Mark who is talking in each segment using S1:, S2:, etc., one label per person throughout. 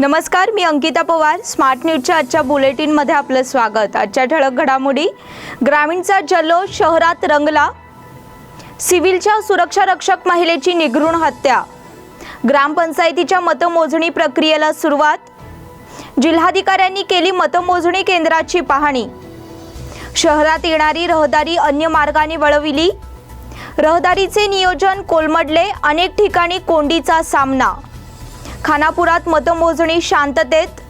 S1: नमस्कार मी अंकिता पवार. स्मार्ट न्यूजच्या आजच्या बुलेटिनमध्ये आपलं स्वागत. आजच्या ठळक घडामोडी. ग्रामीणचा जल्लोष शहरात रंगला. सिव्हिलच्या सुरक्षा रक्षक महिलेची निघृण हत्या. ग्रामपंचायतीच्या मतमोजणी प्रक्रियेला सुरुवात. जिल्हाधिकाऱ्यांनी केली मतमोजणी केंद्राची पाहणी. शहरात येणारी रहदारी अन्य मार्गाने वळविली. रहदारीचे नियोजन कोलमडले. अनेक ठिकाणी कोंडीचा सामना. खानापुरात मतमोजणी शांततेत.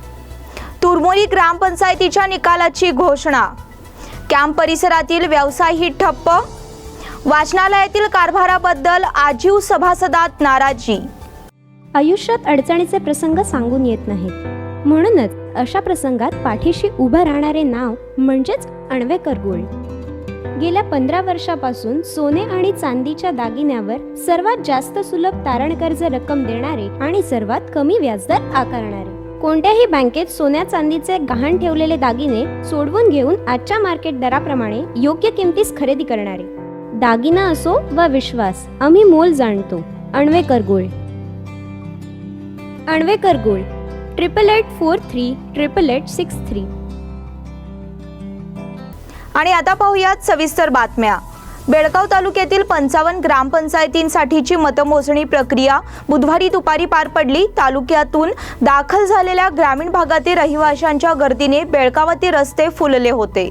S1: तुरमोरी ग्रामपंचायतीच्या निकालाची घोषणा. कॅम्प परिसरातील व्यवसायही ठप्प. वाचनालयातील कारभाराबद्दल आजीव सभासदात नाराजी.
S2: आयुष्यात अडचणीचे प्रसंग सांगून येत नाहीत. म्हणूनच अशा प्रसंगात पाठीशी उभं राहणारे नाव म्हणजेच अणवेकर गोल्ड. गेल्या पंधरा वर्षापासून सोने आणि चांदीच्या दागिन्यावर सर्वात जास्त सुलभ तारण कर्ज रक्कम देणारे आणि सर्वात कमी व्याजदर आकारणारे. कोणत्याही बँकेत सोन्या चांदीचे गहाण ठेवलेले दागिने सोडवून घेऊन आजच्या मार्केट दराप्रमाणे योग्य किमतीस खरेदी करणारे. दागिना असो वा विश्वास आम्ही मोल जाणतो. Anvekar gold. Anvekar gold. Triple eight four three triple eight six three.
S1: आणि आता पाहूयात सविस्तर बातम्या. बेळगाव तालुक्यातील पंचावन्न ग्रामपंचायतींसाठीची मतमोजणी प्रक्रिया बुधवारी दुपारी पार पडली. तालुक्यातून दाखल झालेल्या ग्रामीण भागातील रहिवाशांच्या गर्दीने बेळगावातील रस्ते फुलले होते.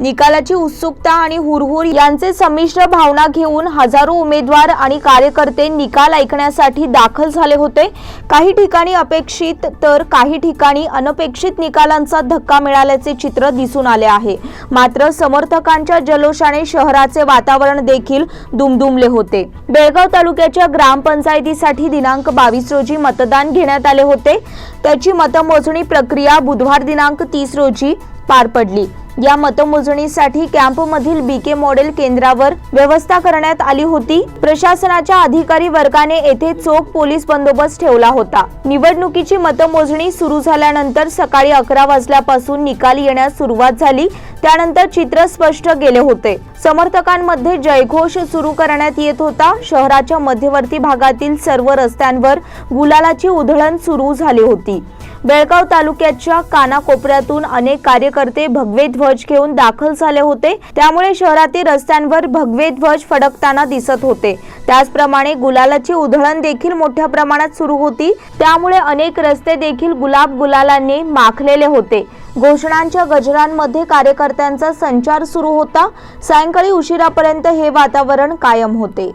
S1: निकालाची उत्सुकता आणि हुरहुर यांचे संमिश्र भावना घेऊन हजारो उमेदवार आणि कार्यकर्ते निकाल ऐकण्यासाठी दाखल झाले होते. काही ठिकाणी अपेक्षित तर काही ठिकाणी अनपेक्षित निकालांचा धक्का मिळाल्याचे चित्र दिसून आले आहे. मात्र समर्थकांच्या जलोषाने शहराचे वातावरण देखील दुमदुमले होते. बेळगाव तालुक्याच्या ग्रामपंचायतीसाठी दिनांक बावीस रोजी मतदान घेण्यात आले होते. त्याची मतमोजणी प्रक्रिया बुधवार दिनांक तीस रोजी पार पडली. या मतमोजणीसाठी कॅम्पमधील बीके मॉडेल केंद्रावर व्यवस्था करण्यात आली होती. प्रशासनाच्या अधिकारी वर्गाने येथे चोख पोलीस बंदोबस्त ठेवला होता. निवडणुकीची मतमोजणी सुरू झाल्यानंतर सकाळी अकरा वाजल्यापासून निकाल येण्यास सुरुवात झाली. त्यानंतर चित्र स्पष्ट गेले होते. समर्थकांमध्ये जयघोष सुरू करण्यात येत होता. शहराच्या मध्यवर्ती भागातील सर्व रस्त्यांवर गुलालाची उधळण सुरू झाली होती. बेळगाव तालुक्याच्या कानाकोपऱ्यातून अनेक कार्यकर्ते भगवे ध्वज घेऊन दाखल झाले होते. त्यामुळे शहरातील रस्त्यांवर भगवे ध्वज फडकताना दिसत होते. त्याचप्रमाणे गुलालाची उधळण देखील मोठ्या प्रमाणात सुरू होती. त्यामुळे अनेक रस्ते देखील गुलाब गुलालांनी माखलेले होते. घोषणांच्या गजरांमध्ये कार्यकर्त्यांचा संचार सुरू होता. सायंकाळी उशिरापर्यंत हे वातावरण कायम होते.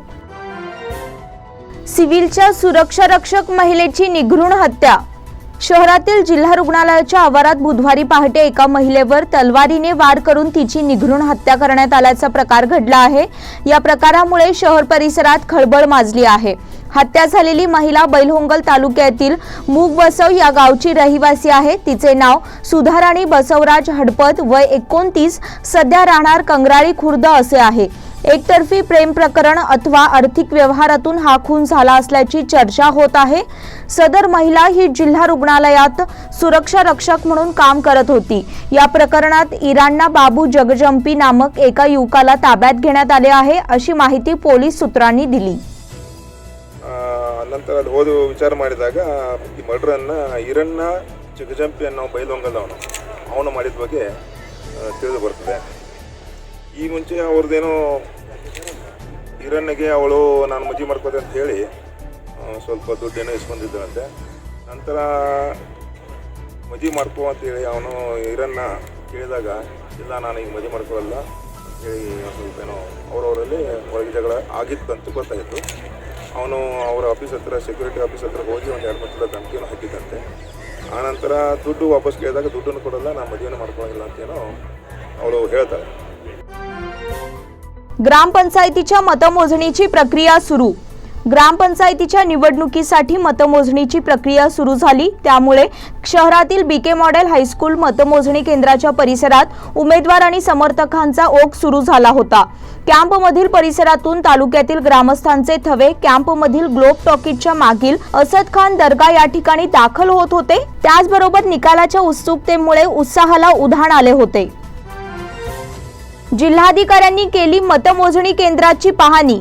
S1: सिव्हिलच्या सुरक्षा रक्षक महिलेची निघृण हत्या शहरातील जिल्हा रुग्णालयाच्या आवारात बुधवारी पहाटे एका महिलेवर तलवारीने वार करून तिची निघरून हत्या करण्यात आल्याचा प्रकार घडला आहे. या प्रकारामुळे शहर परिसरात खळबळ माजली आहे. हत्या झालेली महिला बैलहोंगल तालुक्यातील मूग बसव या गावची रहिवासी आहे. तिचे नाव सुधाराणी बसवराज हडपत वय एकोणतीस सध्या राहणार कंगराळी खुर्द असे आहे. एकतर्फी प्रेम प्रकरण अथवा आर्थिक व्यवहारातून हा खून झाला असल्याची चर्चा होत आहे सदर महिला ही जिल्हा रुग्णालयात सुरक्षा रक्षक म्हणून काम करत होती या प्रकरणात इराणना बाबू जगजंपी नामक एका युवकाला ताब्यात घेण्यात आले आहे अशी माहिती पोलीस सूत्रांनी दिली
S3: ಆ, ನಂತರ ಅಲ್ಲಿ ಹೋದು ವಿಚಾರ ಮಾಡಿದಾಗ ಈ ಮರ್ಡ್ರನ್ನು ಈರಣ್ಣ ಚಿಗಜಂಪಿ ಅನ್ನೋ ಬೈಲೊಂಗದವನು ಅವನು ಮಾಡಿದ ಬಗ್ಗೆ ಆ, ತಿಳಿದು ಬರ್ತದೆ ಈ ಮುಂಚೆ ಅವ್ರದ್ದೇನೋ ಈರಣ್ಣಿಗೆ ಅವಳು ನಾನು ಮಜಿ ಮಾಡ್ಕೋತೆ ಅಂತ ಹೇಳಿ ಸ್ವಲ್ಪ ದುಡ್ಡೇನೋ ಇಸ್ಕೊಂಡಿದ್ದರಂತೆ ನಂತರ ಮದುವೆ ಮಾಡ್ಕೋ ಅಂತೇಳಿ ಅವನು ಹಿರಣ್ಣ ಕೇಳಿದಾಗ, ಇಲ್ಲ, ನಾನು ಈಗ ಮಜಿ ಮಾಡ್ಕೊಳ್ಳಲ್ಲ ಅಂತೇಳಿ ಸ್ವಲ್ಪ ಏನೋ ಅವರವರಲ್ಲಿ ಒಳಗೆ ಜಗಳ ಆಗಿತ್ತು ಅಂತ ಗೊತ್ತಾಯಿತು. ಅವನು ಅವರ ಆಫೀಸ್ ಹತ್ರ ಸೆಕ್ಯೂರಿಟಿ ಆಫೀಸ್ ಹತ್ರ ಹೋಗಿ ಒಂದು ಎರಡು ಮೂರು ಧಮಕಿಯನ್ನು ಹಾಕಿದ್ದಂತೆ. ಆನಂತರ ದುಡ್ಡು ವಾಪಸ್ ಕೇಳಿದಾಗ, ದುಡ್ಡನ್ನು ಕೊಡಲ್ಲ, ನಾನು ಮದುವೆನೂ ಮಾಡ್ಕೊಳ್ಳೋಂಗಿಲ್ಲ ಅಂತೇನೋ ಅವಳು ಹೇಳ್ತಾಳೆ.
S1: ग्रामपंचायतीच्या मतमोजणीची प्रक्रिया सुरू. ग्रामपंचायतीच्या निवडणुकीसाठी मतमोजणीची प्रक्रिया सुरू झाली. त्यामुळे शहरातील बीके मॉडेल हायस्कूल मतमोजणी केंद्राच्या परिसरात उमेदवार आणि समर्थकांचा ओघ सुरू झाला होता. कॅम्पमधील परिसरातून तालुक्यातील ग्रामस्थांचे थवे कॅम्पमधील ग्लोब टॉकीजच्या मागील असद खान दर्गा या ठिकाणी दाखल होत होते. त्याचबरोबर निकालाच्या उत्सुकतेमुळे उत्साहाला उधाण आले होते. जिल्हाधिकाऱ्यांनी केली मतमोजणी केंद्राची पाहणी.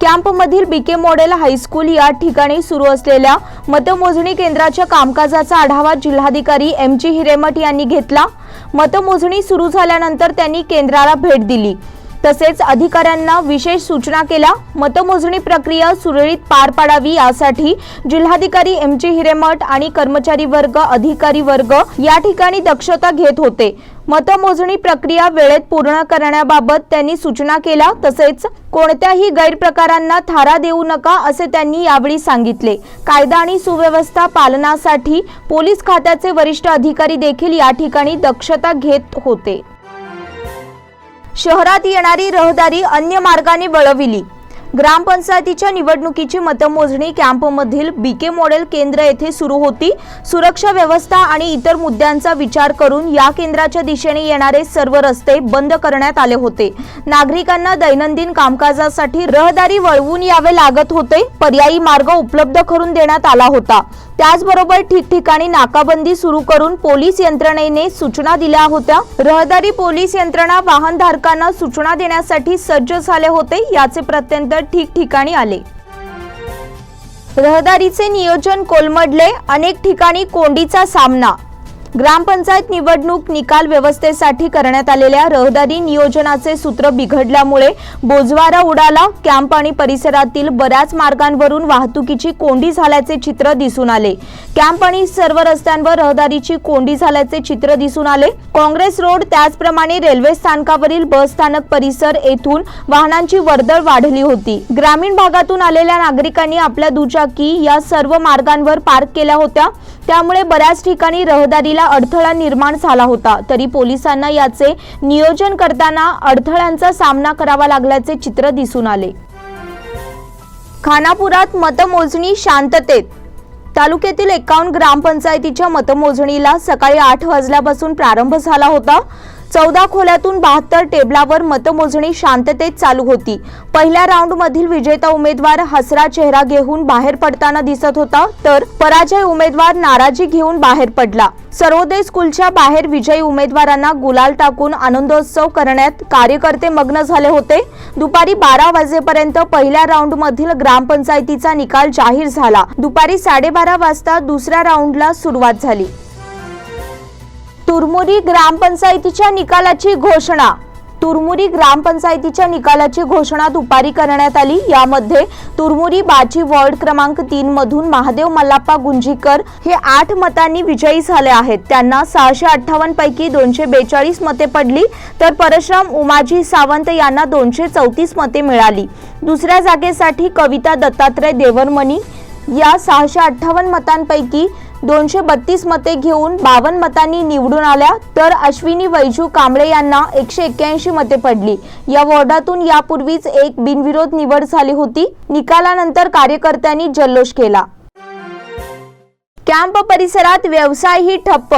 S1: कॅम्पमधील बीके मॉडेल हायस्कूल या ठिकाणी सुरू असलेल्या मतमोजणी केंद्राच्या कामकाजाचा आढावा जिल्हाधिकारी एम जी हिरेमठ यांनी घेतला. मतमोजणी सुरू झाल्यानंतर त्यांनी केंद्राला भेट दिली. तसेच अधिकाऱ्यांना विशेष सूचना केल्या. मतमोजणी प्रक्रिया सुरळीत पार पाडावी यासाठी जिल्हाधिकारी एम जी हिरेमठ आणि कर्मचारी वर्ग अधिकारी वर्ग या ठिकाणी दक्षता घेत होते. मतमोजणी प्रक्रिया वेळेत पूर्ण करण्याबाबत त्यांनी सूचना केल्या. तसेच कोणत्याही गैरप्रकारांना थारा देऊ नका असे त्यांनी यावेळी सांगितले. कायदा आणि सुव्यवस्था पालनासाठी पोलीस खात्याचे वरिष्ठ अधिकारी देखील या ठिकाणी दक्षता घेत होते. शहरात येणारी रहदारी अन्य मार्गाने वळविली. ग्रामपंचायतीच्या निवडणुकीची मतमोजणी कॅम्पमधील बीके मॉडेल केंद्र येथे सुरू होती. सुरक्षा व्यवस्था आणि इतर मुद्द्यांचा विचार करून या केंद्राच्या दिशेने येणारे सर्व रस्ते बंद करण्यात आले होते. नागरिकांना दैनंदिन कामकाजासाठी रहदारी वळवून यावे लागत होते. पर्यायी मार्ग उपलब्ध करून देण्यात आला होता. त्याचबरोबर ठिकठिकाणी नाकाबंदी सुरू करून पोलीस यंत्रणेने सूचना दिल्या होत्या. रहदारी पोलीस यंत्रणा वाहनधारकांना सूचना देण्यासाठी सज्ज झाले होते. याचे प्रत्यंतर ठिकठिकाणी आले. रहदारीचे नियोजन कोलमडले अनेक ठिकाणी कोंडीचा सामना ग्रामपंचायत निवडणूक निकाल व्यवस्थेसाठी करण्यात आलेल्या रहदारी नियोजनाचे सूत्र बिघडल्यामुळे बोजवारा उडाला. कॅम्प आणि परिसरातील बऱ्याच मार्गांवरून वाहतुकीची कोंडी झाल्याचे चित्र दिसून आले. कॅम्प आणि सर्व रस्त्यांवर रहदारीची कोंडी झाल्याचे चित्र दिसून आले. काँग्रेस रोड त्याचप्रमाणे रेल्वे स्थानकावरील बस स्थानक परिसर येथून वाहनांची वर्दळ वाढली होती. ग्रामीण भागातून आलेल्या नागरिकांनी आपल्या दुचाकी या सर्व मार्गांवर पार्क केल्या होत्या. त्यामुळे बऱ्याच ठिकाणी रहदारीला अडथळा निर्माण झाला होता. तरी पोलिसांना याचे नियोजन करताना अडथळ्यांचा सामना करावा लागल्याचे चित्र दिसून आले. खानापुरात मतमोजणी शांततेत. तालुक्यातील एकावन्न ग्रामपंचायतीच्या मतमोजणीला सकाळी आठ वाजल्यापासून प्रारंभ झाला होता. चौदा खोल्यातून बहात्तर टेबलावर मतमोजणी शांततेत चालू होती. पहिल्या राऊंडमधील विजेता उमेदवार हसरा चेहरा घेऊन बाहेर पडताना दिसत होता तर पराजय उमेदवार नाराजी घेऊन बाहेर पडला. सर्वोदय स्कूलच्या बाहेर विजयी उमेदवारांना गुलाल टाकून आनंदोत्सव करण्यात कार्यकर्ते मग्न झाले होते. दुपारी बारा वाजेपर्यंत पहिल्या राऊंडमधील ग्रामपंचायतीचा निकाल जाहीर झाला. दुपारी साडेबारा वाजता दुसऱ्या राऊंडला सुरुवात झाली. तुरमुरी ग्रामपंचायतीच्या निकालाची घोषणा. तुरमुरी ग्रामपंचायतीच्या निकालाची घोषणा दुपारी करण्यात आली. यामध्ये तुरमुरी बाची वॉर्ड क्रमांक तीन मधून महादेव मल्लाप्पा गुंजीकर हे आठ मतांनी विजयी झाले आहेत. त्यांना सहाशे अठ्ठावन्न पैकी दोनशे बेचाळीस मते पडली. तर परशुराम उमाजी सावंत यांना दोनशे चौतीस मते मिळाली. दुसऱ्या जागेसाठी कविता दत्तात्रय देवरमणी या सहाशे अठ्ठावन्न मतांपैकी दोनशे बत्तीस मते घेऊन बावन्न मतांनी निवडून आल्या तर अश्विनी वैजू कांबळे यांना एकशे एक्क्याऐंशी मते पडली. या वॉर्डातून यापूर्वीच एक बिनविरोध निवड झाली होती. निकालानंतर कार्यकर्त्यांनी जल्लोष केला. कॅम्प परिसरात व्यवसायही ठप्प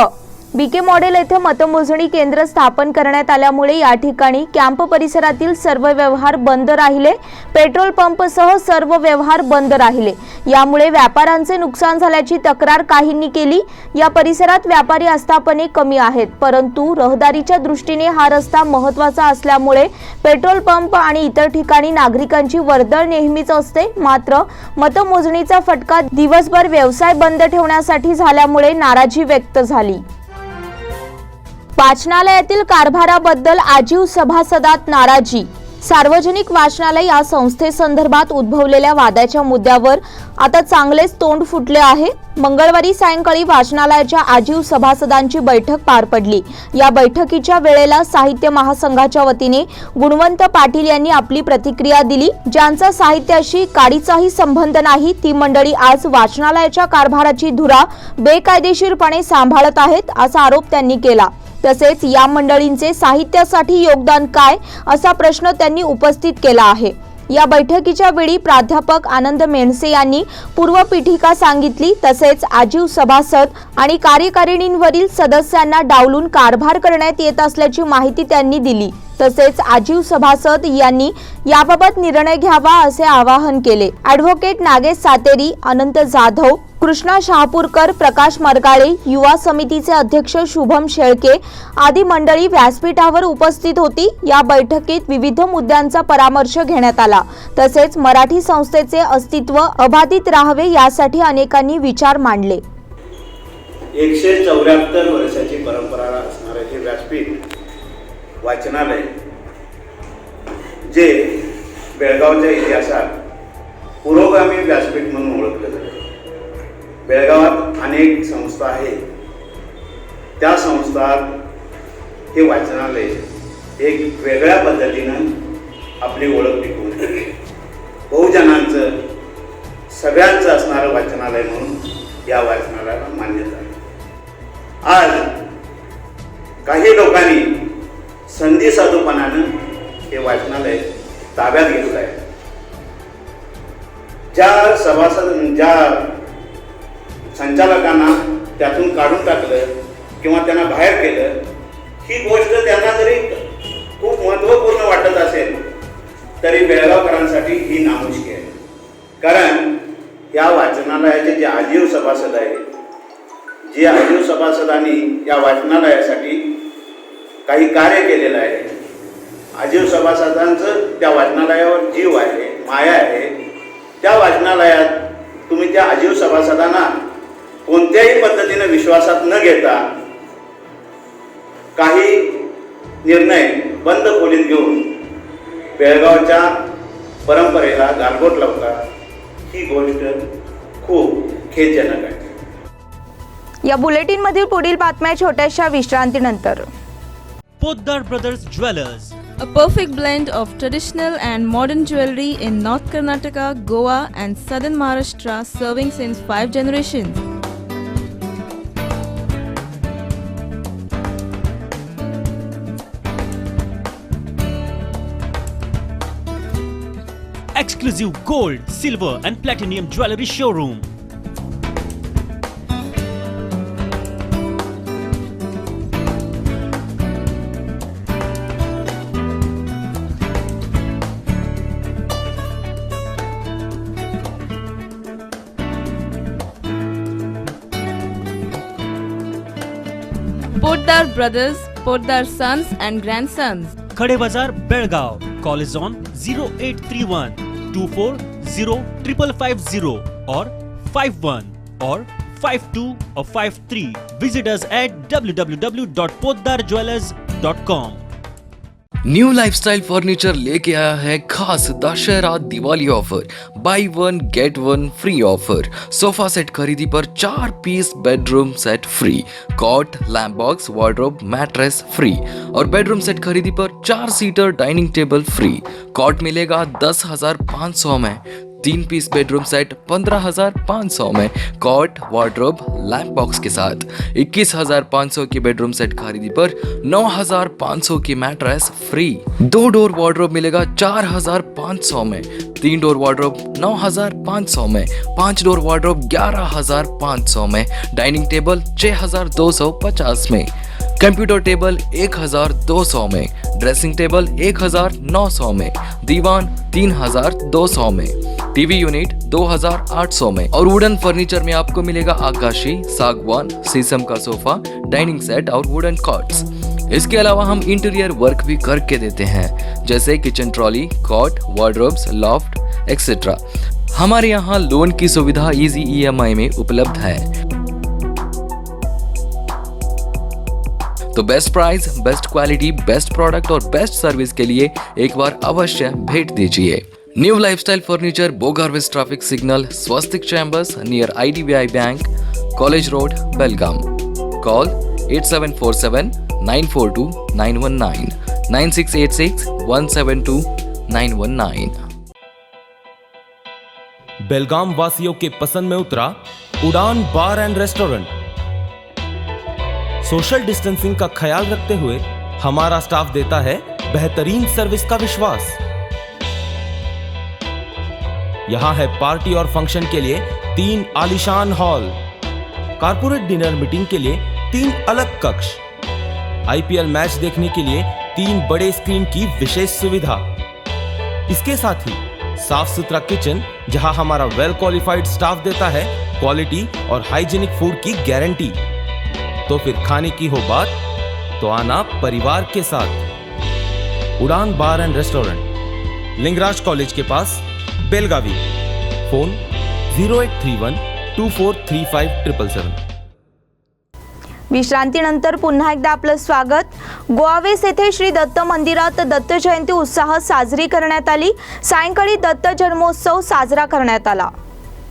S1: बीके मॉडेल येथे मतमोजणी केंद्र स्थापन करण्यात आल्यामुळे या ठिकाणी कॅम्प परिसरातील सर्व व्यवहार बंद राहिले. पेट्रोल पंपसह सर्व व्यवहार बंद राहिले. यामुळे व्यापाऱ्यांचे नुकसान झाल्याची तक्रार काहींनी केली. या परिसरात व्यापारी आस्थापने कमी आहेत परंतु रहदारीच्या दृष्टीने हा रस्ता महत्त्वाचा असल्यामुळे पेट्रोल पंप आणि इतर ठिकाणी नागरिकांची वर्दळ नेहमीच असते. मात्र मतमोजणीचा फटका दिवसभर व्यवसाय बंद ठेवण्यासाठी झाल्यामुळे नाराजी व्यक्त झाली. वाचनालयातील कारभाराबद्दल आजीव सभासदात नाराजी. सार्वजनिक वाचनालय या संस्थेसंदर्भात उद्भवलेल्या वादाच्या मुद्द्यावर आता चांगलेच तोंड फुटले आहे. मंगळवारी सायंकाळी वाचनालयाच्या आजीव सभासदांची बैठक पार पडली. या बैठकीच्या वेळेला साहित्य महासंघाच्या वतीने गुणवंत पाटील यांनी आपली प्रतिक्रिया दिली. ज्यांचा साहित्याशी काडीचाही संबंध नाही ती मंडळी आज वाचनालयाच्या कारभाराची धुरा बेकायदेशीरपणे सांभाळत आहेत असा आरोप त्यांनी केला. तसेच या मंडळींचे साहित्यासाठी योगदान काय असा प्रश्न त्यांनी उपस्थित केला आहे. या बैठकीच्या वेळी प्राध्यापक आनंद मेणसे यांनी पूर्वपीठिका सांगितली तसेच आजीव सभासद आणि कार्यकारिणींवरील सदस्यांना डावलून कारभार करण्यात येत असल्याची माहिती त्यांनी दिली. तसेच आजीव सभासद यांनी याबाबत निर्णय घ्यावा असे आवाहन केले. ॲडव्होकेट नागेश सातेरी अनंत जाधव कृष्णा शहापूरकर प्रकाश मरगाळे युवा समितीचे अध्यक्ष शुभम शेळके आदी मंडळी व्यासपीठावर उपस्थित होती. या बैठकीत विविध मुद्द्यांचा परामर्श घेण्यात आला. तसेच मराठी संस्थेचे अस्तित्व अबाधित राहावे यासाठी अनेकांनी विचार मांडले.
S4: एकशे चौऱ्याहत्तर वर्षाची परंपरा वाचनालय जे बेळगावच्या इतिहासात पुरोगामी व्यासपीठ म्हणून ओळखलं जातं. बेळगावात अनेक संस्था आहेत. त्या संस्थात हे वाचनालय एक वेगळ्या पद्धतीनं आपली ओळख टिकवून बहुजनांचं सगळ्यांचं असणारं वाचनालय म्हणून या वाचनालयाला मान्यता आज काही लोकांनी संधी साधूपणानं हे वाचनालय ताब्यात घेतलं आहे. ज्या सभासद ज्या संचालकांना त्यातून काढून टाकलं किंवा त्यांना बाहेर केलं ही गोष्ट त्यांना जरी खूप महत्त्वपूर्ण वाटत असेल तरी बेळगावकरांसाठी ही नामुष्की आहे. कारण या वाचनालयाचे जे आजीव सभासद आहेत जे आजीव सभासदांनी या वाचनालयासाठी काही कार्य केलेलं आहे. आजीव सभासदांचं त्या वाचनालयावर जीव आहे माया आहे. त्या वाचनालयात तुम्ही त्या आजीव सभासदांना कोणत्याही पद्धतीने विश्वासात न घेता काही निर्णय बंद खोलीत घेऊन बेळगावच्या परंपरेला गालबोट लावता ही गोष्ट खूप खेदजनक आहे.
S1: या बुलेटिनमधील पुढील बातम्या छोट्याशा विश्रांतीनंतर.
S5: Poddar Brothers Jewelers.
S6: A perfect blend of traditional and modern jewelry in North Karnataka, Goa, and southern Maharashtra, serving since five generations.
S5: Exclusive gold, silver, and platinum jewelry showroom.
S6: Poddar brothers, Poddar sons and grandsons.
S5: Khade Bazar. Call is on 0831 240 550 or 51 or 52 or 53. Visit us at www.poddarjewelers.com.
S7: New lifestyle furniture लेके आया है खास Dussehra Diwali offer buy one get one free offer sofa set खरीदी पर चार piece bedroom set free cot lamp box wardrobe mattress free और bedroom set खरीदी पर चार seater dining table free cot मिलेगा दस हज़ार पाँच सौ में. तीन पीस बेडरूम सेट पंद्रह हजार पाँच सौ में कॉट वार्डरोब लैम्प बॉक्स के साथ। इक्कीस हजार पाँच सौ की बेडरूम सेट खरीदी पर नौ हजार पाँच सौ की मैट्रेस फ्री दो डोर वार्डरोब मिलेगा चार हजार पाँच सौ में। तीन डोर वार्डरोब नौ हजार पाँच सौ में। पाँच डोर वार्डरोब ग्यारह हजार पाँच सौ में। डाइनिंग टेबल छः हजार दो सौ पचास में। कंप्यूटर टेबल एक हज़ार दो सौ में, ड्रेसिंग टेबल एक हज़ार नौ सौ में, दीवान तीन हज़ार दो सौ में, टीवी यूनिट दो हज़ार आठ सौ में। और वुडन फर्नीचर में आपको मिलेगा आकाशी, सागवान, शीशम का सोफा डाइनिंग सेट और वुडन कॉट्स इसके अलावा हम इंटीरियर वर्क भी करके देते हैं, जैसे kitchen trolley cot wardrobes loft etcetera हमारे यहाँ लोन की सुविधा इजी ईएमआई में उपलब्ध है। तो best price best quality best product और बेस्ट सर्विस के लिए एक बार अवश्य भेंट दीजिए। New lifestyle furniture Bogarves traffic signal Swastik chambers near IDBI bank college road Belgaum call 8747 942 919 9686 172 919
S8: Belgaum वासियों के पसंद में उतरा Udaan bar and restaurant. Social distancing का ख्याल रखते हुए हमारा स्टाफ देता है बेहतरीन सर्विस का विश्वास। यहाँ है पार्टी और फ़ंक्शन के लिए तीन आलिशान हॉल। कारपोरेट डिनर मीटिंग के लिए तीन अलग कक्ष। आईपीएल मैच देखने के लिए तीन बड़े स्क्रीन की विशेष सुविधा। इसके साथ ही साफ़ सुथरा किचन, जहाँ हमारा वेल क्वालिफाइड स्टाफ देता है क्वालिटी और हाइजीनिक फ़ूड की गारंटी तो फिर खाने की हो बात? तो आना परिवार के साथ। Udaan bar and restaurant. Lingraj college K pass Belagavi. Phone zero eight three one two four three five triple seven.
S1: विश्रांतीनंतर पुन्हा एकदा आपलं स्वागत. गोवावेस येथे श्री दत्त मंदिरात दत्त जयंती उत्साहात साजरी करण्यात आली. सायंकाळी दत्त जन्मोत्सव साजरा करण्यात आला.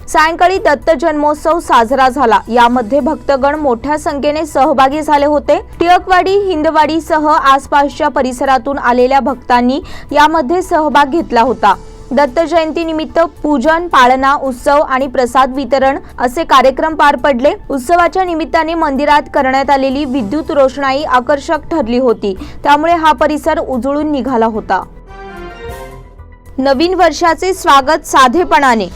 S1: सायंकाळी दत्त जन्मोत्सव साजरा झाला. यामध्ये भक्तगण मोठ्या संख्येने सहभागी झाले होते. टिळकवाडी हिंदवाडी सह आसपासच्या परिसरातून आलेल्या भक्तांनी यामध्ये सहभाग घेतला होता. दत्त जयंतीनिमित्त पूजन पाळणा उत्सव आणि प्रसाद वितरण असे कार्यक्रम पार पडले. उत्सवाच्या निमित्ताने मंदिरात करण्यात आलेली विद्युत रोषणाई आकर्षक ठरली होती. त्यामुळे हा परिसर उजळून निघाला होता. नवीन वर्षाचे स्वागत साधेपणाने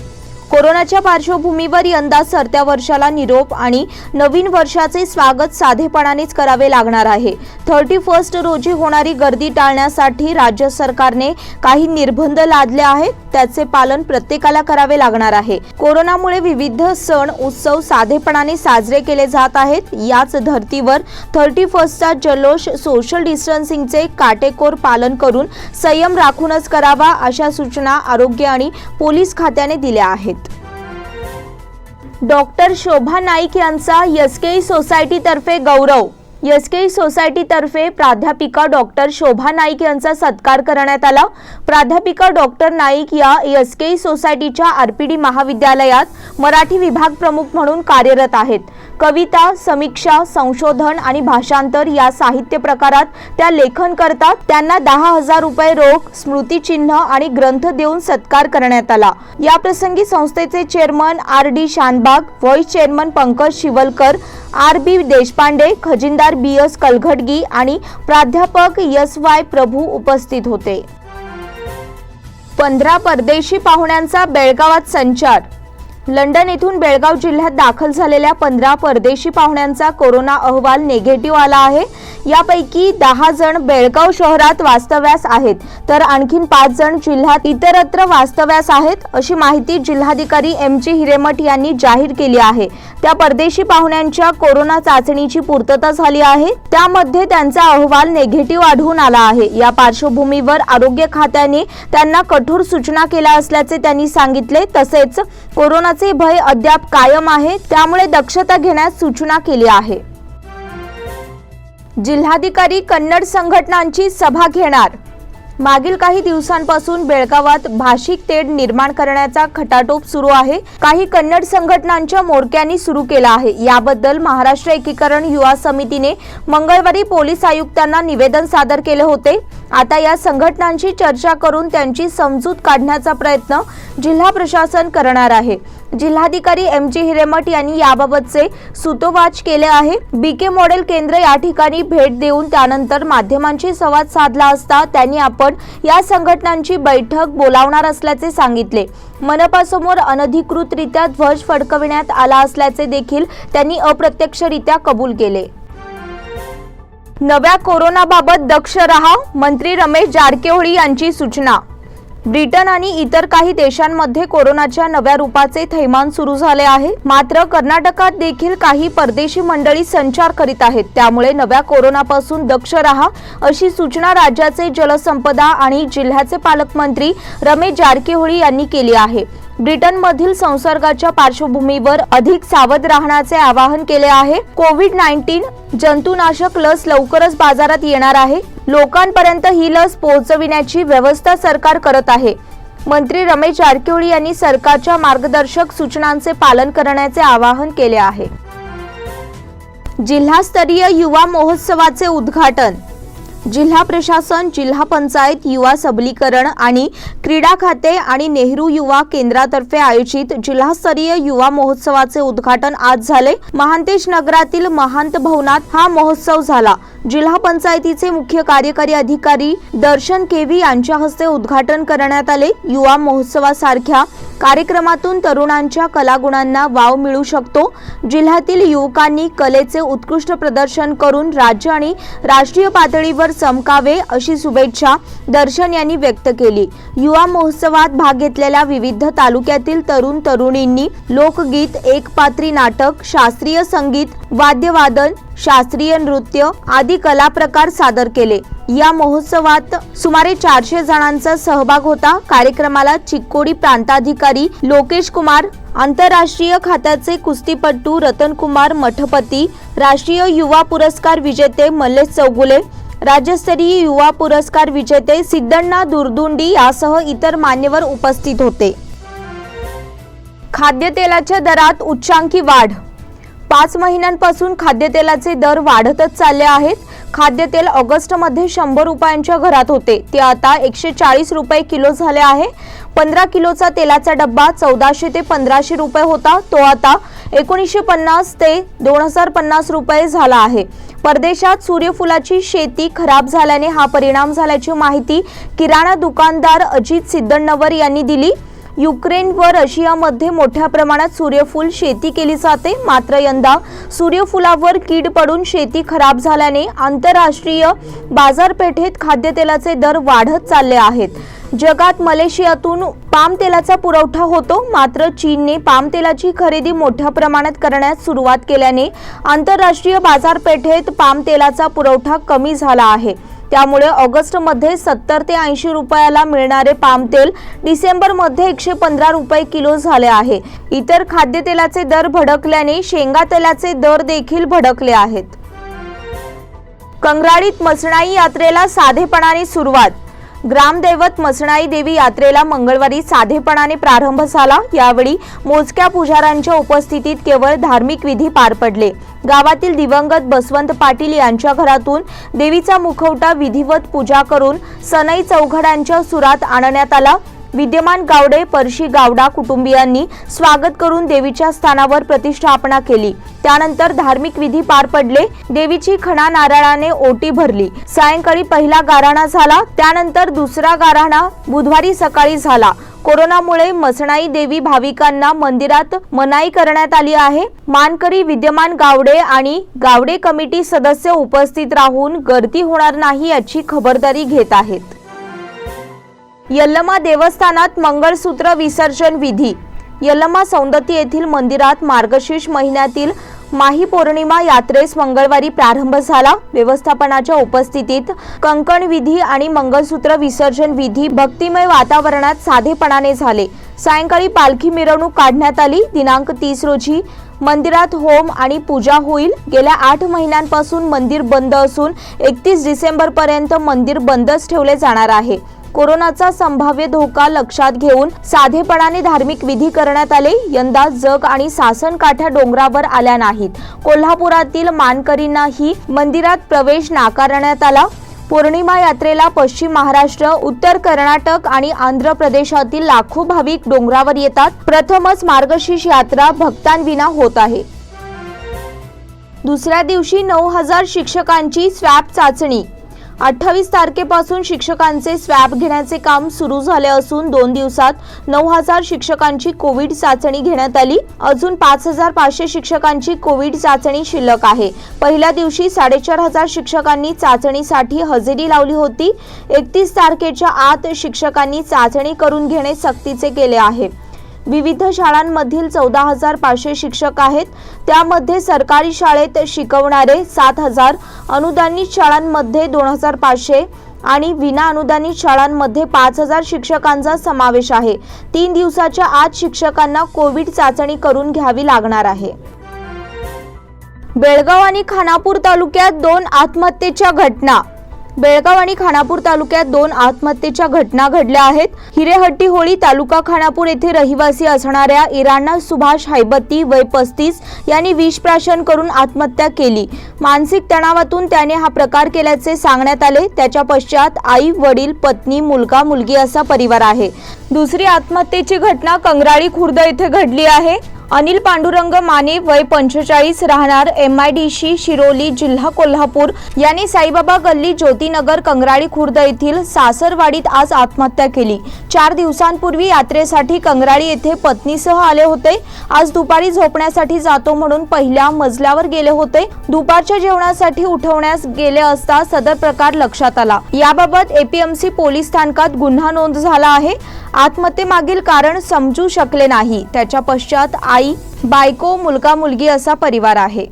S1: कोरोनाच्या पार्श्वभूमीवर यंदा सरत्या वर्षाला निरोप आणि नवीन वर्षाचे स्वागत साधेपणानेच करावे लागणार आहे. थर्टी फर्स्ट रोजी होणारी गर्दी टाळण्यासाठी राज्य सरकारने काही निर्बंध लादले आहेत. त्याचे पालन प्रत्येकाला करावे लागणार आहे. कोरोनामुळे विविध सण उत्सव साधेपणाने साजरे केले जात आहेत. याच धर्तीवर थर्टी फर्स्टचा जल्लोष सोशल डिस्टन्सिंगचे काटेकोर पालन करून संयम राखूनच करावा अशा सूचना आरोग्य आणि पोलीस खात्याने दिल्या आहेत. डॉक्टर शोभा नाईक यांचा एसकेई सोसायटीतर्फे गौरव. एसके सोसायटीतर्फे प्राध्यापिका डॉक्टर शोभा नाईक यांचा सत्कार करण्यात आला. प्राध्यापिका डॉक्टर नाईक या एसके सोसायटीच्या आर पी डी महाविद्यालयात मराठी विभाग प्रमुख म्हणून कार्यरत आहेत. कविता समीक्षा संशोधन आणि भाषांतर या साहित्य प्रकारात त्या लेखन करतात. त्यांना दहा हजार रुपये रोख स्मृतिचिन्ह आणि ग्रंथ देऊन सत्कार करण्यात आला. या प्रसंगी संस्थेचे chairman R D Shanbag vice chairman Pankaj Shivalkar R B Deshpande खजिनदार B S Kalghatgi आणि प्राध्यापक एस वाय प्रभू उपस्थित होते. पंधरा परदेशी पाहुण्यांचा बेळगावात संचार लंडन येथून बेळगाव जिल्ह्यात दाखल झालेल्या पंधरा परदेशी पाहुण्यांचा कोरोना अहवाल निगेटिव्ह आला आहे. यापैकी दहा जण बेळगाव शहरात वास्तव्यास आहेत. तर आणखीन पाच जण जिल्ह्यात इतरत्र वास्तव्यास आहेत अशी माहिती जिल्हाधिकारी एम जी हिरेमठ यांनी जाहीर केली आहे. त्या परदेशी पाहुण्यांच्या कोरोना चाचणीची पूर्तता झाली आहे. त्यामध्ये त्यांचा अहवाल निगेटिव्ह आढळून आला आहे. या पार्श्वभूमीवर आरोग्य खात्याने त्यांना कठोर सूचना केल्या असल्याचे त्यांनी सांगितले. तसेच कोरोना कोरोनाचे भय अद्याप कायम आहे त्यामुळे दक्षता घेण्यास सूचना केली आहे. जिल्हाधिकारी कन्नड संघटनांची सभा घेणार. मागील काही दिवसांपासून बेळगावात भाषिक तेढ निर्माण करण्याचा खटाटोप सुरू आहे. काही कन्नड संघटनांच्या मोर्क्यांनी सुरू केला आहे. याबद्दल महाराष्ट्र एकीकरण युवा समितीने मंगळवारी पोलीस आयुक्तांना निवेदन सादर केले होते. आता या संघटनांशी चर्चा करून त्यांची समजूत काढण्याचा प्रयत्न जिल्हा प्रशासन करणार आहे. जिल्हाधिकारी एम जी हिरेमठ यांनी याबाबतचे सुतोवाच केले आहे. बीके मॉडेल केंद्र या ठिकाणी भेट देऊन त्यानंतर माध्यमांशी संवाद साधला असता त्यांनी आपण या संघटनांची बैठक बोलावणार असल्याचे सांगितले. मनपासमोर अनधिकृतरित्या ध्वज फडकविण्यात आला असल्याचे देखील त्यांनी अप्रत्यक्षरित्या कबूल केले. नव्या कोरोनाबाबत दक्ष रहा मंत्री रमेश जारकेहोळी यांची सूचना ब्रिटन आणि इतर काही देशांमध्ये कोरोनाच्या नव्या रूपाचे थैमान सुरू झाले आहे. मात्र कर्नाटकात देखील काही परदेशी मंडळी संचार करीत आहेत. त्यामुळे नव्या कोरोनापासून दक्ष रहा अशी सूचना राज्याचे जलसंपदा आणि जिल्ह्याचे पालकमंत्री रमेश जारकिहोळी यांनी केली आहे. ब्रिटनमधील संसर्गाच्या पार्श्वभूमीवर अधिक सावध राहण्याचे आवाहन केले आहे. कोविड नाईन्टीन जंतुनाशक लस लवकरच बाजारात येणार आहे. लोकांपर्यंत ही लस पोहोचविण्याची व्यवस्था सरकार करत आहे. मंत्री रमेश जारकिहोळी यांनी सरकारच्या मार्गदर्शक सूचनांचे पालन करण्याचे आवाहन केले आहे. जिल्हास्तरीय युवा महोत्सवाचे उद्घाटन. जिल्हा प्रशासन जिल्हा पंचायत युवा सबलीकरण आणि क्रीडा खाते आणि नेहरू युवा केंद्रातर्फे आयोजित जिल्हास्तरीय युवा महोत्सवाचे उद्घाटन आज झाले. महांतेश नगरातील महांत भवनात हा महोत्सव झाला. जिल्हा पंचायतीचे मुख्य कार्यकारी अधिकारी दर्शन केवी यांच्या हस्ते उद्घाटन करण्यात आले. युवा महोत्सवासारख्या कार्यक्रमातून तरुणांच्या कलागुणांना वाव मिळू शकतो. जिल्ह्यातील युवकांनी कलेचे उत्कृष्ट प्रदर्शन करून राज्य आणि राष्ट्रीय पातळीवर चमकावे अशी शुभेच्छा दर्शन यांनी व्यक्त केली. युवा महोत्सवात भाग घेतलेल्या विविध तालुक्यातील तरुण तरुणींनी लोकगीत एकपात्री नाटक शास्त्रीय संगीत वाद्यवादन शास्त्रीय नृत्य आदी कला प्रकार सादर केले. या महोत्सवात सुमारे चारशे जणांचा सहभाग होता. कार्यक्रमाला चिक्कोडी प्रांताधिकारी लोकेश कुमार आंतरराष्ट्रीय खात्याचे कुस्तीपटू रतन कुमार मठपती राष्ट्रीय युवा पुरस्कार विजेते मल्लेश चौगुले राज्यस्तरीय युवा पुरस्कार विजेते सिद्धण्णा दुर्दुंडी यासह इतर मान्यवर उपस्थित होते. खाद्यतेलाच्या दरात उच्चांकी वाढ पाच महिन्यांपासून खाद्यतेलाचे दर वाढतच चालले आहेत. खाद्यतेल ऑगस्टमध्ये शंभर रुपयांच्या घरात होते. ते आता एकशे चाळीस रुपये किलो झाले आहे. पंधरा किलोचा तेलाचा डब्बा चौदाशे ते पंधराशे रुपये होता. तो आता एकोणीसशे पन्नास ते दोन हजार पन्नास रुपये झाला आहे. परदेशात सूर्यफुलाची शेती खराब झाल्याने हा परिणाम झाल्याची माहिती किराणा दुकानदार अजित सिद्धण्णवर यांनी दिली. युक्रेन व रशियामध्ये मोठ्या प्रमाणात सूर्यफूल शेती केली जाते. मात्र यंदा सूर्यफुलावर कीड पडून शेती खराब झाल्याने आंतरराष्ट्रीय बाजारपेठेत खाद्यतेलाचे दर वाढत चालले आहेत. जगात मलेशियातून पामतेलाचा पुरवठा होतो. मात्र चीनने पामतेलाची खरेदी मोठ्या प्रमाणात करण्यास सुरुवात केल्याने आंतरराष्ट्रीय बाजारपेठेत पामतेलाचा पुरवठा कमी झाला आहे. त्यामुळे ऑगस्टमध्ये सत्तर ते ऐंशी रुपयाला मिळणारे पाम तेल डिसेंबरमध्ये एकशे पंधरा रुपये किलो झाले आहे. इतर खाद्यतेलाचे दर भडकल्याने शेंगा तेलाचे दर देखील भडकले आहेत. कंगराळीत मसणाई यात्रेला साधेपणाने सुरुवात ग्रामदैवत मसणाई देवी यात्रेला मंगळवारी साधेपणाने प्रारंभ झाला. यावेळी मोजक्या पुजाऱ्यांच्या उपस्थितीत केवळ धार्मिक विधी पार पडले. गावातील दिवंगत बसवंत पाटील यांच्या घरातून देवीचा मुखवटा विधिवत पूजा करून सनई चौघडांच्या सुरात आणण्यात आला. विद्यमान गावडे परशी गावडा कुटुंबियांनी स्वागत करून देवीच्या स्थानावर प्रतिष्ठापना केली. त्यानंतर धार्मिक विधी पार पडले. देवीची खणा नारळाने ओटी भरली. सायंकाळी पहिला गाराणा झाला. त्यानंतर दुसरा गाराणा बुधवारी सकाळी झाला. कोरोनामुळे मसणाई देवी भाविकांना मंदिरात मनाई करण्यात आली आहे. मानकरी विद्यमान गावडे आणि गावडे कमिटी सदस्य उपस्थित राहून गर्दी होणार नाही याची खबरदारी घेत आहेत. यल्लमा देवस्थानात मंगळसूत्र विसर्जन विधी. यल्लमा सौंदती येथील मंदिरात मार्गशीर्ष महिन्यातील माही पौर्णिमा यात्रेस मंगळवारी प्रारंभ झाला. व्यवस्थापनाच्या उपस्थितीत कंकण विधी आणि मंगळसूत्र विसर्जन विधी भक्तिमय वातावरणात साधेपणाने झाले. सायंकाळी पालखी मिरवणूक काढण्यात आली. दिनांक तीस रोजी मंदिरात होम आणि पूजा होईल. गेल्या आठ महिन्यांपासून मंदिर बंद असून एकतीस डिसेंबरपर्यंत मंदिर बंदच ठेवले जाणार आहे. कोरोनाचा संभाव्य धोका लक्षात घेऊन साधेपणाने धार्मिक विधी करण्यात आले. यंदा जग आणि सासनकाठ्या डोंगरावर आल्या नाहीत. कोल्हापुरातील मानकरींनाही मंदिरात प्रवेश नाकारण्यात आला. पौर्णिमा यात्रेला पश्चिम महाराष्ट्र उत्तर कर्नाटक आणि आंध्र प्रदेशातील लाखो भाविक डोंगरावर येतात. प्रथमच मार्गशीर्ष यात्रा भक्तांविना होत आहे. दुसऱ्या दिवशी नऊ हजार शिक्षकांची स्वॅब चाचणी. अठ्ठावीस तारखेपासून शिक्षकांचे स्वॅब घेण्याचे काम सुरू झाले असून दोन दिवसात नऊ हजार शिक्षकांची कोविड चाचणी घेण्यात आली. अजून पाच हजार पाचशे शिक्षकांची कोविड चाचणी शिल्लक आहे. पहिल्या दिवशी साडेचार हजार शिक्षकांनी चाचणीसाठी हजेरी लावली होती. एकतीस तारखेच्या आत शिक्षकांनी चाचणी करून घेणे सक्तीचे केले आहे. विविध शाळांमधील चौदा हजार पाचशे शिक्षक आहेत. त्यामध्ये सरकारी शाळेत शिकवणारे सात हजार अनुदानित शाळांमध्ये दोन हजार पाचशे आणि विना अनुदानित शाळांमध्ये पाच हजार शिक्षकांचा समावेश आहे. तीन दिवसाच्या आत शिक्षकांना कोविड चाचणी करून घ्यावी लागणार आहे. बेळगाव आणि खानापूर तालुक्यात दोन आत्महत्येच्या घटना बेळगाव आणि खानापूर तालुक्यात दोन आत्महत्येच्या घटना घडल्या आहेत. हिरेहट्टी होळी तालुका खानापूर येथे रहिवासी असणाऱ्या इराणा सुभाष हैबत्ती वय पस्तीस यांनी विषप्राशन करून आत्महत्या केली. मानसिक तणावातून त्याने हा प्रकार केल्याचे सांगण्यात आले. त्याच्या पश्चात आई वडील पत्नी मुलगा मुलगी असा परिवार आहे. दुसरी आत्महत्येची घटना कंगराळी खुर्द येथे घडली आहे. अनिल पांडुरंग माने वय पंचेचाळीस राहणार M I D C Shiroli जिल्हा कोल्हापूर. यांनी साईबाबा गल्ली ज्योतीनगर कंगराळी खुर्द येथील सासरवाडीत आज आत्महत्या केली. चार दिवसांपूर्वी यात्रेसाठी कंगराळी येथे पत्नीसह आले होते. आज दुपारी झोपण्यासाठी जातो म्हणून पहिल्या मजल्यावर गेले होते. दुपारच्या जेवणासाठी उठवण्यास गेले असता सदर प्रकार लक्षात आला. याबाबत एपीएमसी पोलीस स्थानकात गुन्हा नोंद झाला आहे. आत्महत्येमागील कारण समजू शकले नाही. त्याच्या पश्चात आई बायको मुलगा मुलगी असा परिवार आहे.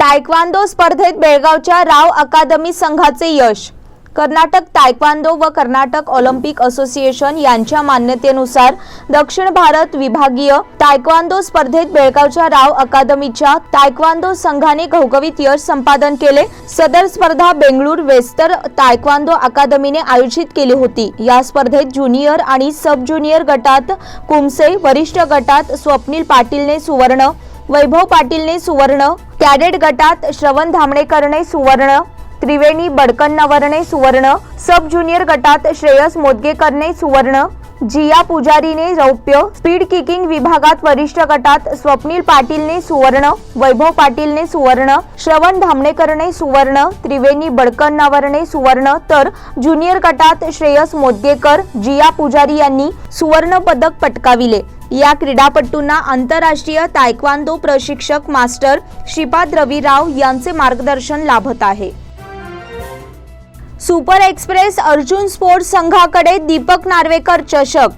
S1: तायक्वांदो स्पर्धेत बेळगावच्या राव अकादमी संघाचे यश. कर्नाटक तायक्वांदो व कर्नाटक ऑलिम्पिक असोसिएशन यांच्या मान्यतेनुसार दक्षिण भारत विभागीय तायक्वांदो स्पर्धेत बेळगावच्या राव अकादमीच्या तायक्वांदो संघाने घवघवीत यश संपादन केले. सदर स्पर्धा बेंगळूर वेस्टर तायक्वांदो अकादमीने आयोजित केली होती. या स्पर्धेत ज्युनियर आणि सब ज्युनियर गटात कुमसे वरिष्ठ गटात स्वप्नील पाटीलने सुवर्ण वैभव पाटीलने सुवर्ण कॅडेट गटात श्रवण धामणेकरने सुवर्ण त्रिवेणी बडकन्नवरने सुवर्ण सब ज्युनियर गटात श्रेयस मोदगेकरने सुवर्ण जिया पुजारीने रौप्य स्पीड किकिंग विभागात वरिष्ठ गटात स्वप्नील पाटीलने सुवर्ण वैभव पाटीलने सुवर्ण श्रवण धामणेकरने सुवर्ण त्रिवेणी बडकन्नावरने सुवर्ण तर ज्युनियर गटात श्रेयस मोदगेकर जिया पुजारी यांनी सुवर्ण पदक पटकाविले. या क्रीडापटूंना आंतरराष्ट्रीय तायक्वांदो प्रशिक्षक मास्टर श्रीपाद रविराव यांचे मार्गदर्शन लाभत आहे. सुपर एक्सप्रेस अर्जुन स्पोर्ट्स संघाकडे दीपक नार्वेकर चषक.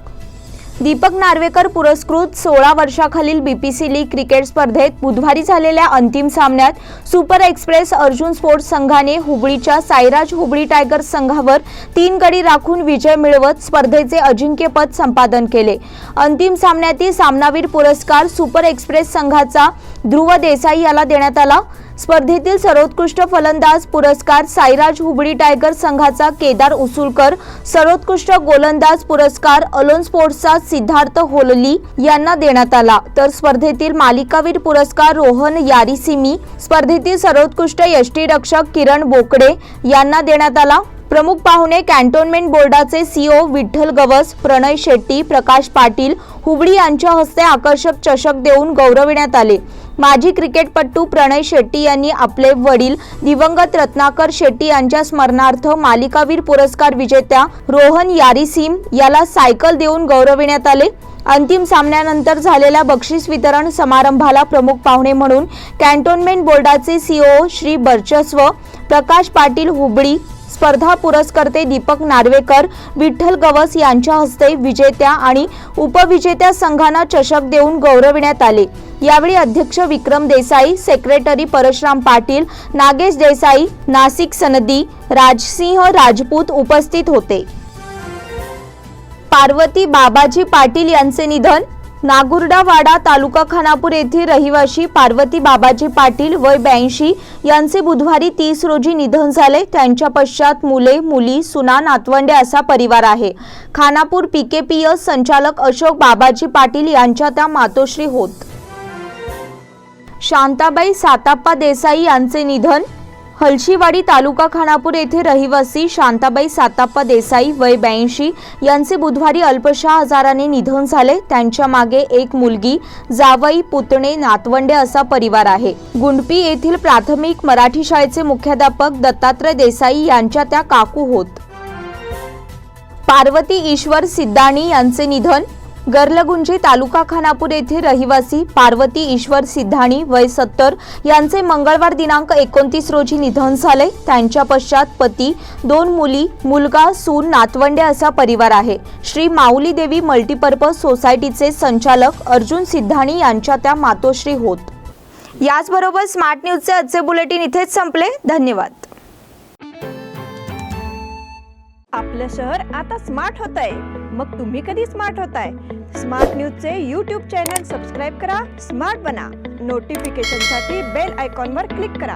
S1: दीपक नार्वेकर पुरस्कृत सोळा वर्षाखालील बीपीसी लीग क्रिकेट स्पर्धेत बुधवारी झालेल्या अंतिम सामन्यात सुपर एक्सप्रेस अर्जुन स्पोर्ट्स संघाने हुबळीच्या साईराज हुबळी टायगर्स संघावर तीन गडी राखून विजय मिळवत स्पर्धेचे अजिंक्यपद संपादन केले. अंतिम सामन्यातील सामनावीर पुरस्कार सुपर एक्सप्रेस संघाचा ध्रुव देसाई याला देण्यात आला. स्पर्धेतील सर्वोत्कृष्ट फलंदाज पुरस्कार साईराज हुबळी टायगर संघाचा केदार उसुलकर सर्वोत्कृष्ट गोलंदाज पुरस्कार अलोन स्पोर्ट्सचा सिद्धार्थ होलली यांना देण्यात आला. तर स्पर्धेतील मालिकावीर पुरस्कार रोहन यारिसिमी स्पर्धेतील सर्वोत्कृष्ट यष्टीरक्षक किरण बोकडे यांना देण्यात आला. प्रमुख पाहुणे कॅन्टोन्मेंट बोर्डाचे सीओ विठ्ठल गवस प्रणय शेट्टी प्रकाश पाटील हुबळी यांच्या हस्ते आकर्षक चषक देऊन गौरविण्यात आले. माजी क्रिकेटपटू प्रणय शेट्टी यांनी आपले वडील दिवंगत रत्नाकर शेट्टी यांच्या स्मरणार्थ मालिकावीर पुरस्कार विजेत्या रोहन यारिसिम याला सायकल देऊन गौरविण्यात आले. अंतिम सामन्यानंतर झालेल्या बक्षीस वितरण समारंभाला प्रमुख पाहुणे म्हणून कॅन्टोन्मेंट बोर्डाचे सीओ श्री बर्चस्व प्रकाश पाटील हुबळी स्पर्धा पुरस्कर्ते दीपक नार्वेकर विठ्ठल गवस यांच्या हस्ते विजेत्या आणि उपविजेत्या संघांना चषक देऊन गौरविण्यात आले. यावेळी अध्यक्ष विक्रम देसाई सेक्रेटरी परशुराम पाटील नागेश देसाई नाशिक सनदी राजसिंह राजपूत उपस्थित होते. पार्वती बाबाजी पाटील यांचे निधन नागुर्डावाडा तालुका खानापूर येथील रहिवासी पार्वती बाबाजी पाटील वय ब्याऐंशी यांचे बुधवारी तीस रोजी निधन झाले. त्यांच्या पश्चात मुले मुली सुना नातवंडे असा परिवार आहे. खानापूर पीकेपीएस संचालक अशोक बाबाजी पाटील यांच्या त्या मातोश्री होत. शांताबाई साताप्पा देसाई यांचे निधन. हलशीवाडी तालुका खानापूर येथे रहिवासी शांताबाई साताप्पा देसाई वय ब्याऐंशी यांचे बुधवारी अल्पशा आजाराने निधन झाले. त्यांच्या मागे एक मुलगी जावई पुतणे नातवंडे असा परिवार आहे. गुंडपी येथील प्राथमिक मराठी शाळेचे मुख्याध्यापक दत्तात्रय देसाई यांच्या त्या काकू होत. पार्वती ईश्वर सिद्धाणी यांचे निधन. गर्लगुंजी तालुका खानापूर येथे रहिवासी पार्वती ईश्वर सिद्धाणी वय सत्तर यांचे मंगळवार दिनांक एकोणतीस रोजी निधन झाले. त्यांच्या पश्चात पती दोन मुली मुलगा सून नातवंडे असा परिवार आहे. श्री माऊली देवी मल्टीपर्पज सोसायटीचे संचालक अर्जुन सिद्धाणी यांच्या त्या मातोश्री होत. याचबरोबर स्मार्ट न्यूजचे आजचे बुलेटिन इथेच संपले. धन्यवाद.
S9: आपलं शहर आता स्मार्ट होत आहे मग तुम्ही कधी स्मार्ट होताय? स्मार्ट न्यूजचे यूट्यूब चॅनल सबस्क्राईब करा स्मार्ट बना. नोटिफिकेशनसाठी बेल आयकॉनवर क्लिक करा.